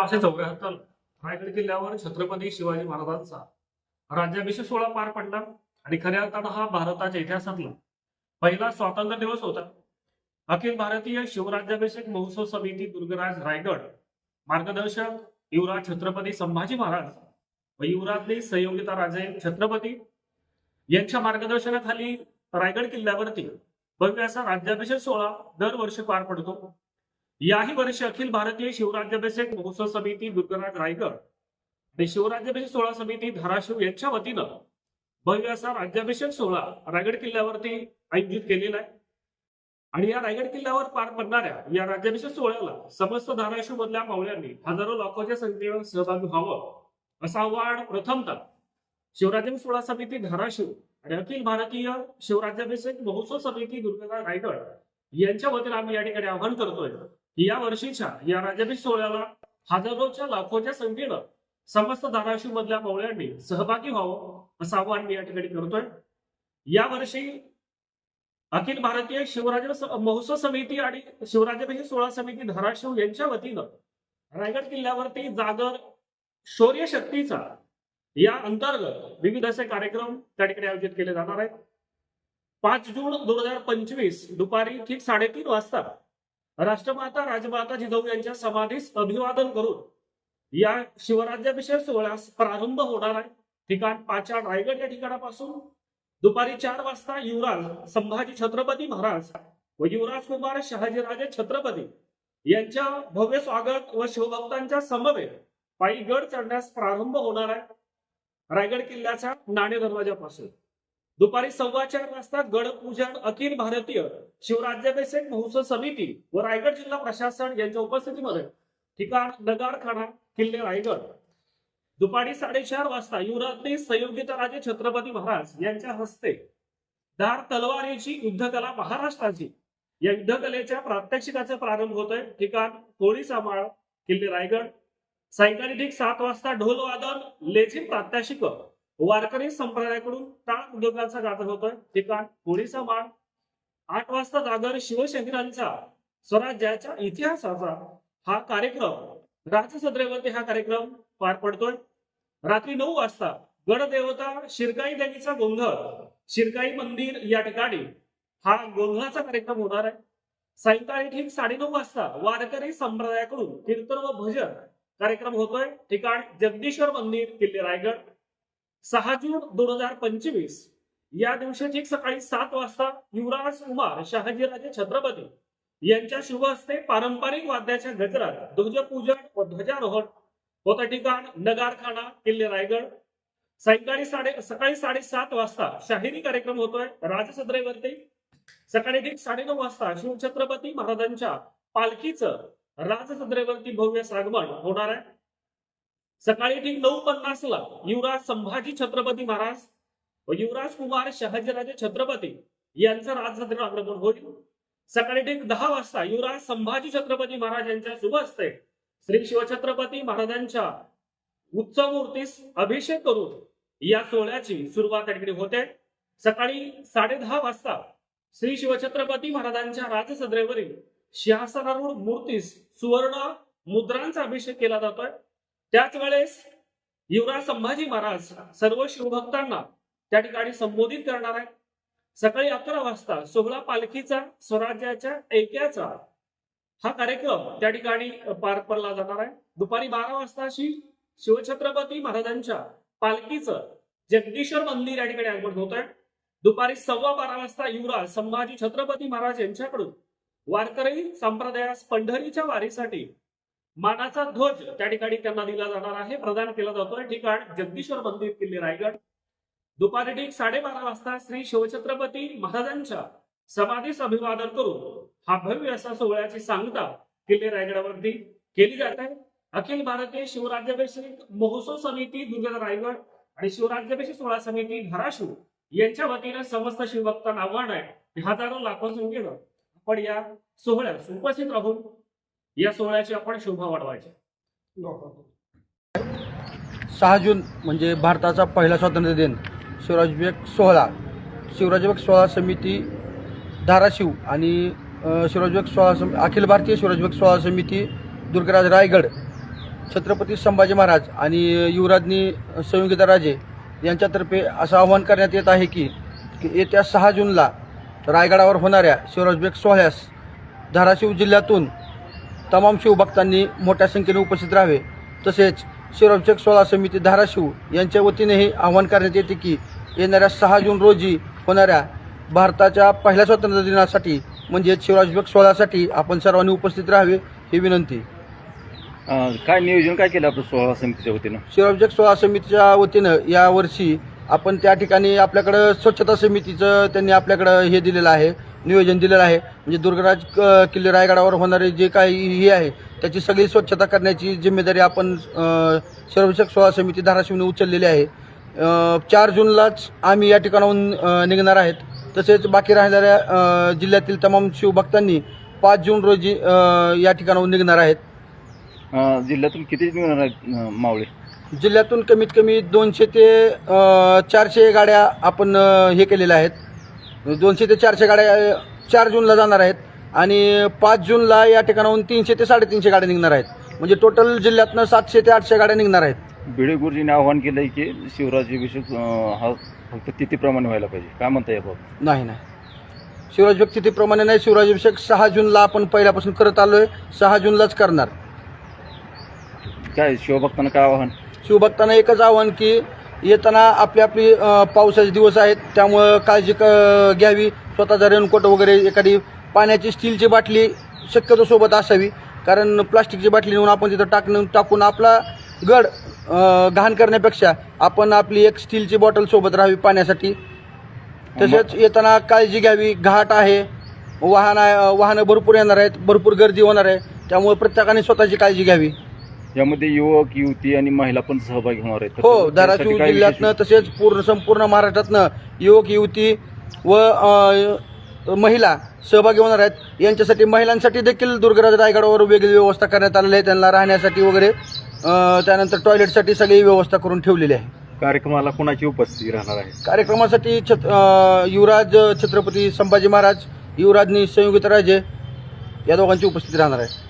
पाचशे चौऱ्याहत्तर रायगड किल्ल्यावर छत्रपती शिवाजी महाराजांचा राज्याभिषेक सोहळा पार पडला आणि खऱ्या अर्थानं हा भारताच्या इतिहासातला पहिला स्वातंत्र्य दिवस होता. अखिल भारतीय शिवराज्याभिषेक महोत्सव समिती दुर्गराज रायगड मार्गदर्शक युवराज छत्रपती संभाजी महाराज व युवराजने संयोगिता राजे छत्रपती यांच्या मार्गदर्शनाखाली रायगड किल्ल्यावरती भव्य असा राज्याभिषेक सोहळा दरवर्षी पार पडतो. याही वर्षी अखिल भारतीय शिवराज्याभिषेक महोत्सव समिती दुर्गराज रायगड आणि शिवराज्याभिषेक सोहळा समिती धाराशिव यांच्या वतीनं भव्य असा राज्याभिषेक सोहळा रायगड किल्ल्यावरती आयोजित केलेला आहे. आणि या रायगड किल्ल्यावर पार पडणाऱ्या या राज्याभिषेक सोहळ्याला समस्त धाराशिव मधल्या मावळ्यांनी हजारो लाखोच्या संख्येनं सहभागी व्हावं असं आव्हान प्रथमतः शिवराज्याभिषेक सोहळा समिती धाराशिव आणि अखिल भारतीय शिवराज्याभिषेक महोत्सव समिती दुर्गराज रायगड यांच्या वतीनं आम्ही या ठिकाणी आवाहन करतोय. या वर्षीच्या या राज्याभिषेक सोहळ्याला हजारोच्या लाखोच्या संख्येनं समस्त धाराशिव मधल्या मावळ्यांनी सहभागी व्हावं असं आवाहन मी या ठिकाणी करतोय. या वर्षी अखिल भारतीय शिवराज महोत्सव समिती आणि शिवराजाभिषेक सोहळा समिती धाराशिव यांच्या वतीनं रायगड किल्ल्यावरती जागर शौर्य शक्तीचा या अंतर्गत विविध असे कार्यक्रम त्या ठिकाणी आयोजित केले जाणार आहेत. पाच जून दोन हजार पंचवीस दुपारी ठीक साडेतीन वाजता राष्ट्रमाता राजमाता जिजाऊ यांच्या समाधीस अभिवादन करून या शिवराज्याभिषेक सोहळ्यास प्रारंभ होणार आहे. ठिकाण पाचाड रायगड या ठिकाणापासून. दुपारी चार वाजता युवराज संभाजी छत्रपती महाराज व युवराज कुमार शहाजीराजे छत्रपती यांच्या भव्य स्वागत व शिवभक्तांच्या समवेत पायी गड चढण्यास प्रारंभ होणार आहे. रायगड किल्ल्याच्या नाणे दरवाजापासून दुपारी सव्वा चार वाजता गडपूजन अखिल भारतीय शिवराज्याभिषेक महोत्सव समिती व रायगड जिल्हा प्रशासन यांच्या उपस्थितीमध्ये ठिकाण नगारखाना किल्ले रायगड. दुपारी साडेचार वाजता युवराज्ञी संयोगिता राजे छत्रपती महाराज यांच्या हस्ते धार तलवारीची युद्धकला महाराष्ट्राची या युद्धकलेच्या प्रात्यक्षिकाचा प्रारंभ होतोय. ठिकाण कोळी किल्ले रायगड. सायंकाळी ठीक सात वाजता ढोलवादन लेझिम प्रात्यक्षिक. वारकरी संप्रदायाकडून टाळ उद्योगांचा जागर होतोय. ठिकाण कोळी सांभाळ आठ वाजता जागर शिवशंकरांचा स्वराज्याच्या इतिहासाचा हा कार्यक्रम राजसद्रेवरती हा कार्यक्रम पार पडतोय. रात्री नऊ वाजता गडदेवता शिरकाई देवीचा गोंधळ शिरकाई मंदिर या ठिकाणी हा गोंधळाचा कार्यक्रम होणार आहे. सायंकाळी ठीक साडेनऊ वाजता वारकरी संप्रदायाकडून कीर्तन व भजन कार्यक्रम होतोय. ठिकाण जगदीश्वर मंदिर किल्ले रायगड. सहा जून दोन हजार पंचवीस. या दिवशी ठीक सकाळी सात वाजता युवराज कुमार शहाजीराजे छत्रपती यांच्या शुभ हस्ते पारंपरिक वाद्याच्या गजरात ध्वजपूजन व ध्वजारोहण होता ठिकाण नगारखाना किल्ले रायगड. सायंकाळी साडे सकाळी साडेसात वाजता शाहिरी कार्यक्रम होतोय राजसद्रेवरती. सकाळी ठीक साडेनऊ वाजता शिवछत्रपती महाराजांच्या पालखीचं राजसद्रेवरती भव्य सागमन होणार आहे. सकाळी ठीक नऊ पन्नासला युवराज संभाजी छत्रपती महाराज व युवराज कुमार शहाजीराजे छत्रपती यांचं राजसद्रे आक्रमण होईल. सकाळी ठीक दहा वाजता युवराज संभाजी छत्रपती महाराज यांच्या शुभ असते श्री शिवछत्रपती महाराजांच्या उत्सव मूर्तीस अभिषेक करून या सोहळ्याची सुरुवात त्या होते. सकाळी साडे दहा वाजता श्री शिवछत्रपती महाराजांच्या राजसद्रेवरील सिंहासनारूढ मूर्तीस सुवर्ण मुद्रांचा अभिषेक केला जातोय. त्याच वेळेस युवराज संभाजी महाराज सर्व शिवभक्तांना त्या ठिकाणी संबोधित करणार आहे सकाळी अकरा वाजता सोहळा पालखीचा स्वराज्याच्या ऐक्याचा हा कार्यक्रम त्या ठिकाणी पार पडला जाणार आहे. दुपारी बारा वाजता अशी शिवछत्रपती महाराजांच्या पालखीचं जगदीश्वर मंदिर या ठिकाणी आगमन होत आहे. दुपारी सव्वा बारा वाजता युवराज संभाजी छत्रपती महाराज यांच्याकडून वारकरी संप्रदायास पंढरीच्या वारीसाठी मानाचा ध्वज त्या ठिकाणी त्यांना दिला जाणार आहे. प्रदान केला जातोय. ठिकाण जगदीश्वर मंदिर किल्ले रायगड. दुपारी ठीक साडेबारा वाजता श्री शिवछत्रपती महाराजांच्या समाधीस अभिवादन करून हा भव्य असा सोहळ्याची सांगता किल्ले रायगडावरती केली जात आहे. अखिल भारतीय शिवराज्याभिषेक महोत्सव समिती दुर्ग रायगड आणि शिवराज्याभिषेक सोहळा समिती धाराशिव यांच्या वतीने समस्त शिवभक्तांना आव्हान आहे. हजारो लाखो संख्येनं आपण या सोहळ्यास उपस्थित राहून या सोहळ्याची आपण शोभा वाढवायची. सहा जून म्हणजे भारताचा पहिला स्वातंत्र्य दिन शिवराज्यभिषेक सोहळा. शिवराज्यभिषेक सोहळा समिती धाराशिव आणि अ, सोहळा सम अखिल भारतीय शिवराज्यभिषेक सोहळा समिती दुर्गराज रायगड छत्रपती संभाजी महाराज आणि युवराजनी संयुगिता राजे यांच्यातर्फे असं आवाहन करण्यात येत आहे की की येत्या सहा जूनला रायगडावर होणाऱ्या शिवराजबेग सोहळ्यास धाराशिव जिल्ह्यातून तमाम शिवभक्तांनी मोठ्या संख्येने उपस्थित राहावे. तसेच शिवराजबेग सोहळा समिती धाराशिव यांच्या वतीनेही आवाहन करण्यात येते की येणाऱ्या सहा जून रोजी होणाऱ्या भारताच्या पहिल्या स्वातंत्र्य दिनासाठी म्हणजेच शिवराजबेग सोहळ्यासाठी आपण सर्वांनी उपस्थित राहावे ही विनंती. काय नियोजन काय केलं आपलं सोळा समितीच्या वतीनं? शिवराजबेग सोहळा समितीच्या वतीनं यावर्षी आपण त्या ठिकाणी आपल्याकडं स्वच्छता समितीचं त्यांनी आपल्याकडं हे दिलेलं आहे. नियोजन दिलेलं आहे. म्हणजे दुर्गराज किल्ले रायगडावर होणारे जे काही हे आहे त्याची सगळी स्वच्छता करण्याची जिम्मेदारी आपण शिवराजबेग सोहळा समिती धाराशिवने उचललेली आहे. चार जूनलाच आम्ही या ठिकाणाहून निघणार आहेत. तसेच बाकी राहिलेल्या अं, जिल्ह्यातील तमाम शिवभक्तांनी पाच जून रोजी या ठिकाणाहून निघणार आहेत. जिल्ह्यातून किती मिळणार आहेत मावळे? जिल्ह्यातून कमीत कमी दोनशे ते चारशे गाड्या आपण हे केलेल्या आहेत. दोनशे ते चारशे गाड्या चार जूनला जाणार आहेत आणि पाच जूनला या ठिकाणाहून तीनशे ते साडेतीनशे गाड्या निघणार आहेत. म्हणजे टोटल जिल्ह्यातनं सातशे ते आठशे गाड्या निघणार आहेत. भिडे गुरुजीने आवाहन केलंय की शिवराज्याभिषेक हा फक्त तिथीप्रमाणे व्हायला पाहिजे. काय म्हणता याबाबत नाही नाही. शिवराज व्यक्तिथीप्रमाणे नाही. शिवराजाभिषेक सहा जूनला आपण पहिल्यापासून करत आलो आहे सहा जूनलाच करणार. काय शिवभक्तांना काय आवाहन? शिवभक्तांना एकच आव्हान की येताना आपली आपली पावसाचे दिवस आहेत. त्यामुळं काळजी क घ्यावी. स्वतःचा रेनकोट वगैरे एखादी पाण्याची स्टीलची बाटली शक्यतो सोबत असावी. कारण प्लास्टिकची बाटली नेऊन आपण तिथं टाकणं टाकून आपला गड घाण करण्यापेक्षा आपण आपली एक स्टीलची बॉटल सोबत राहावी पाण्यासाठी. तसेच येताना काळजी घ्यावी. घाट आहे. वाहन आहे वाहनं भरपूर येणार आहेत. भरपूर गर्दी होणार आहे. त्यामुळे प्रत्येकाने स्वतःची काळजी घ्यावी. यामध्ये युवक युवती आणि महिला पण सहभागी होणार आहेत. तर हो त्यासाठी धाराशिव काय जिल्ह्यातनं विशेष- तसेच पूर्ण संपूर्ण महाराष्ट्रातनं युवक युवती व अ, महिला सहभागी होणार आहेत. यांच्यासाठी महिलांसाठी देखील दुर्गराज रायगडावर वेगळी व्यवस्था करण्यात आलेली आहे. त्यांना राहण्यासाठी वगैरे अ, त्यानंतर टॉयलेटसाठी सगळी व्यवस्था करून ठेवलेली आहे. कार्यक्रमाला कोणाची उपस्थिती राहणार आहे? कार्यक्रमासाठी छत अ, युवराज छत्रपती संभाजी महाराज युवराजनी संयुगिता राजे या दोघांची उपस्थिती राहणार आहे.